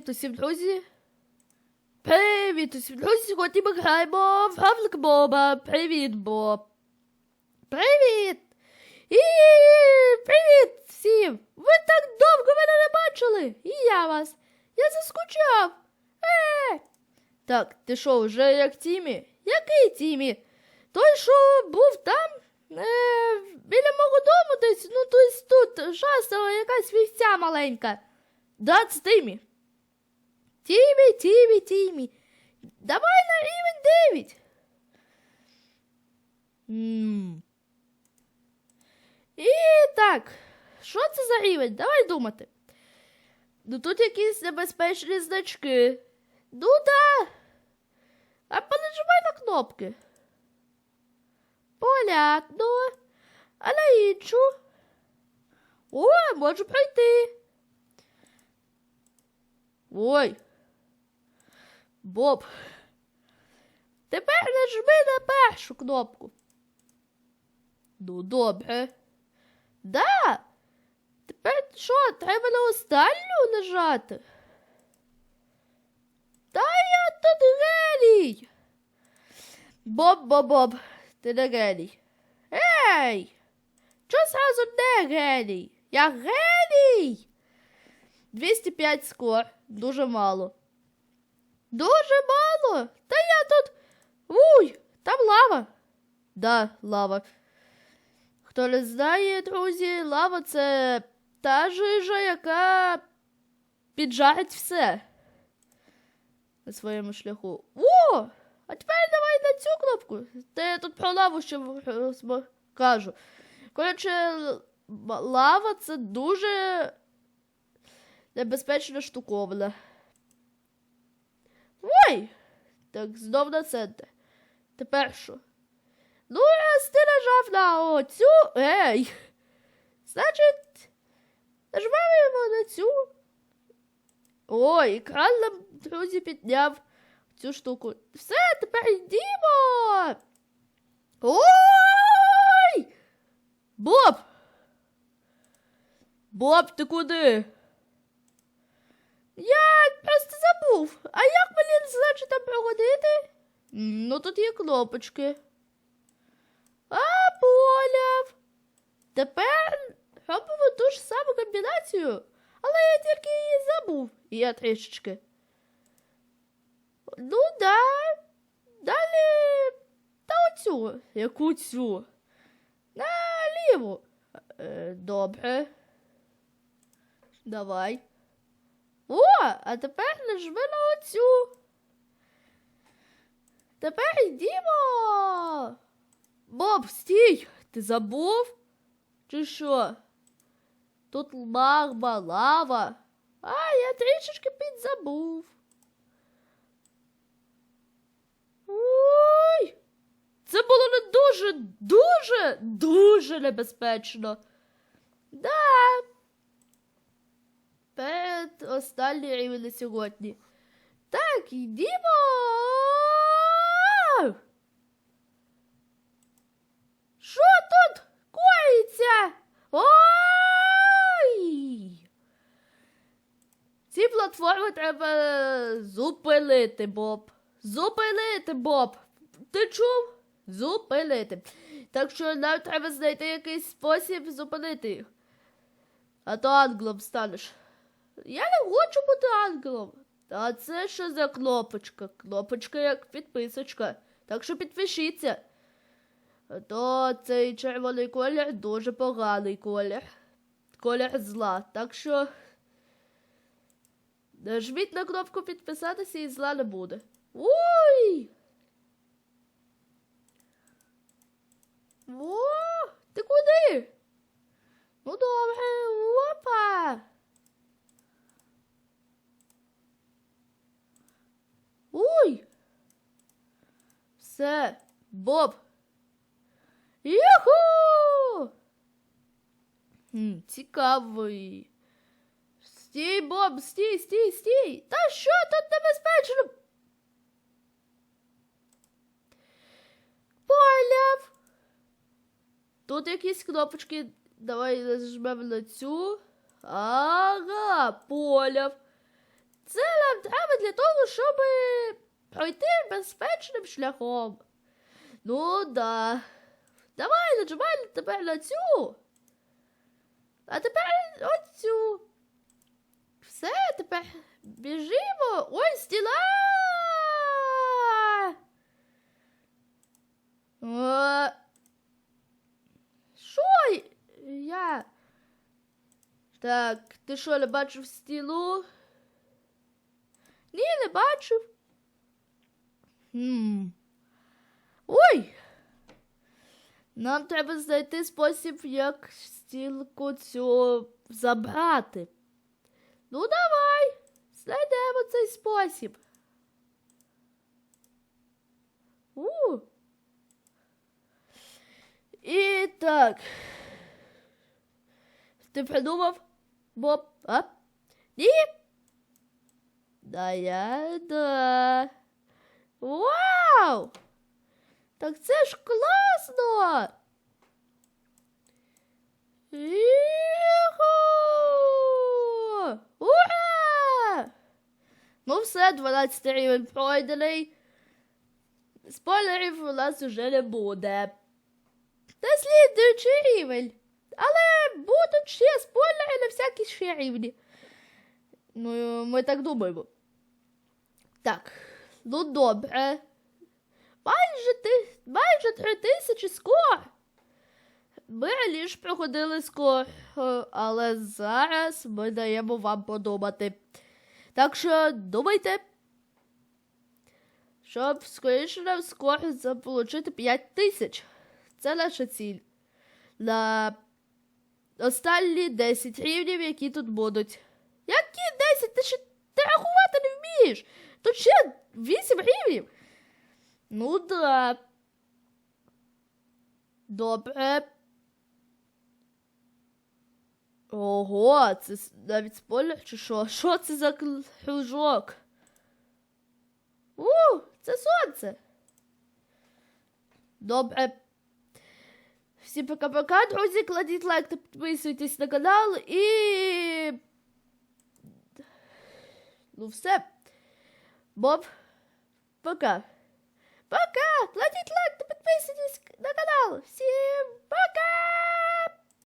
Привіт усім друзі! Привіт усім друзі! Сьогодні ми граємо в Гавлик Боба. Привіт, Боб! Привіт! І привіт всім! Ви так довго мене не бачили! І я вас! Я заскучав! Е! Так, ти що, вже як Тімі? Який Тімі? Той, що був там? Е, біля мого дому десь, ну десь тут шастала якась вівця маленька. Да, це Тімі. Тімі, Тімі, Тімі. Давай на рівень 9. М. І так, що це за рівень? Давай думати. Ну тут якісь небезпечні значки. Ну да. А понажимай на кнопки. Понятно. А на іншу? О, можу пройти. Ой. Боб. Тепер нажми на першу кнопку. Ну, добре. Да. Тепер що, треба на останню нажати? Та я тут геній. Боб, Боб, Боб, ти не геній. Ей! Чого зразу не геній? Я геній! 205 скор. Дуже мало. Дуже мало. Та я тут. Уй, там лава. Да, лава. Хто не знає, друзі, лава це та жижа, яка піджарить все на своєму шляху. О! А тепер давай на цю кнопку. Та я тут про лаву ще кажу. Коротше, лава це дуже небезпечна штуковина. Ой! Так, знов на центр. Тепер що? Ну, раз ти нажав на оцю. Ей! Значить, нажмемо на цю. Ой, екран нам, друзі, підняв цю штуку. Все, тепер йдімо. Ой! Боб! Боб, ти куди? Я просто забув. А як значить, там проходити? М, Ну, тут є кнопочки. А, поняв. Тепер робимо ту ж саму комбінацію, але я тільки її забув. Я трішечки. Ну, да. Далі. Та оцю. Яку цю? Наліву. Е, добре. Давай. О, а тепер нажми на оцю. Тепер йдімо. Боб, стій! Ти забув? Чи що? Тут магма, лава. А, я трішечки підзабув. Ой! Це було не дуже, дуже, дуже небезпечно. Да. Перед останній рівень на сьогодні. Так, йдімо. Що тут коїться? Ой! Ці треба зупинити, Боб. Зупинити, Боб. Ти чув? Зупинити. Так що нам треба знайти якийсь спосіб зупинити їх. А то ангелом станеш. Я не хочу бути ангелом. А це що за кнопочка? Кнопочка як підписочка. Так що підпишіться. А то цей червоний колір дуже поганий колір. Колір зла. Так що нажміть на кнопку підписатися і зла не буде. Ой! О, ти куди? Ну добре, опа! Ой! Все, Боб! Юху! Хм, цікавий. Стій, Боб, стій, стій, стій! Та що тут небезпечно? Поняв. Тут якісь кнопочки. Давай нажмемо на цю. Ага, поняв. Це нам треба для того, щоб пройти безпечним шляхом. Ну да. Давай, нажимай тепер на цю. А тепер оцю. Все, тепер біжимо. Ой, стіла. О, Що я? Так, ти що, не бачив стілу? Ні, не бачив. Хм. Ой. Нам треба знайти спосіб, як стілку цю забрати. Ну, давай, знайдемо цей спосіб. У. І так. Ти придумав? Боб, а? Ні? Да я да. Вау! Так це ж класно! Іху! Ура! Ну все, 12 рівень пройдений. Спойлерів у нас уже не буде. Та слідуючий рівень. Але будуть ще спойлери на всякі ще рівні. Ну, ми так думаємо. Так, ну добре. Майже ти, майже три тисячі скор. Ми раніше проходили скор, е, але зараз ми даємо вам подумати. Так що думайте, щоб скоріше нам скор заполучити 5 тисяч. Це наша ціль. На останні 10 рівнів, які тут будуть. Які 10? Ти ще ти рахувати не вмієш. Тут ще 8 рівнів. Ну да. Добре. Ого, це навіть спойлер чи що? Що це за кружок? У, це сонце. Добре. Всім пока-пока, друзі. Кладіть лайк та підписуйтесь на канал і. Ну все. Боб. Пока. Пока! Кладіть лайк та підписуйтесь на канал. Всім пока!